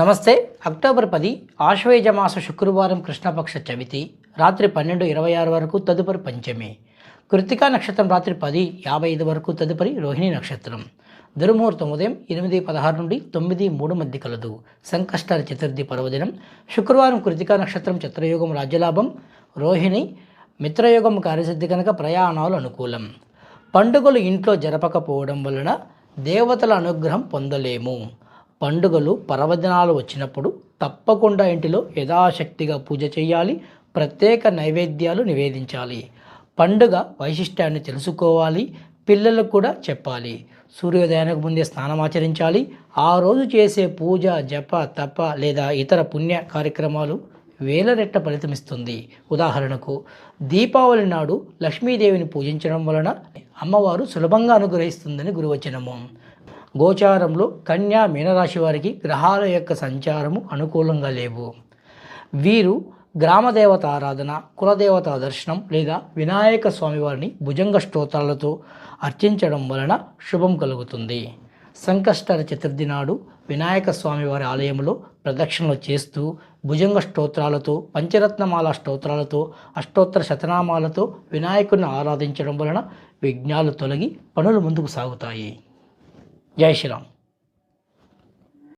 నమస్తే. అక్టోబర్ పది ఆశ్వయుజమాస శుక్రవారం కృష్ణపక్ష చవితి రాత్రి పన్నెండు ఇరవై ఆరు వరకు తదుపరి పంచమి. కృతికా నక్షత్రం రాత్రి పది యాభై ఐదు వరకు తదుపరి రోహిణి నక్షత్రం. దుర్ముహూర్తం ఉదయం ఎనిమిది పదహారు నుండి తొమ్మిది మూడు మధ్య కలదు. సంకష్టాల చతుర్థి పర్వదినం. శుక్రవారం కృతికా నక్షత్రం చిత్రయోగం రాజ్యలాభం. రోహిణి మిత్రయోగం కార్యసిద్ధి కనుక ప్రయాణాలు అనుకూలం. పండుగలు ఇంట్లో జరపకపోవడం వలన దేవతల అనుగ్రహం పొందలేము. పండుగలు పర్వదినాలు వచ్చినప్పుడు తప్పకుండా ఇంటిలో యథాశక్తిగా పూజ చేయాలి ప్రత్యేక నైవేద్యాలు నివేదించాలి. పండుగ వైశిష్ట్యాన్ని తెలుసుకోవాలి పిల్లలకు కూడా చెప్పాలి. సూర్యోదయానికి ముందే స్నానం ఆచరించాలి. ఆ రోజు చేసే పూజ జప తప లేదా ఇతర పుణ్య కార్యక్రమాలు వేల రెట్ట ఫలితమిస్తుంది ఉదాహరణకు దీపావళి నాడు లక్ష్మీదేవిని పూజించడం వలన అమ్మవారు సులభంగా అనుగ్రహిస్తుందని గురువచనము. గోచారంలో కన్యా మీనరాశి వారికి గ్రహాల యొక్క సంచారము అనుకూలంగా లేవు. వీరు గ్రామదేవత ఆరాధన కులదేవత దర్శనం లేదా వినాయక స్వామివారిని భుజంగ స్తోత్రాలతో అర్చించడం వలన శుభం కలుగుతుంది. సంకష్టర చతుర్థి నాడు వినాయక స్వామివారి ఆలయంలో ప్రదక్షిణలు చేస్తూ భుజంగ స్తోత్రాలతో పంచరత్నమాల స్తోత్రాలతో అష్టోత్తర శతనామాలతో వినాయకుడిని ఆరాధించడం వలన విఘ్నాలు తొలగి పనులు ముందుకు సాగుతాయి. జై శ్రీరామ్.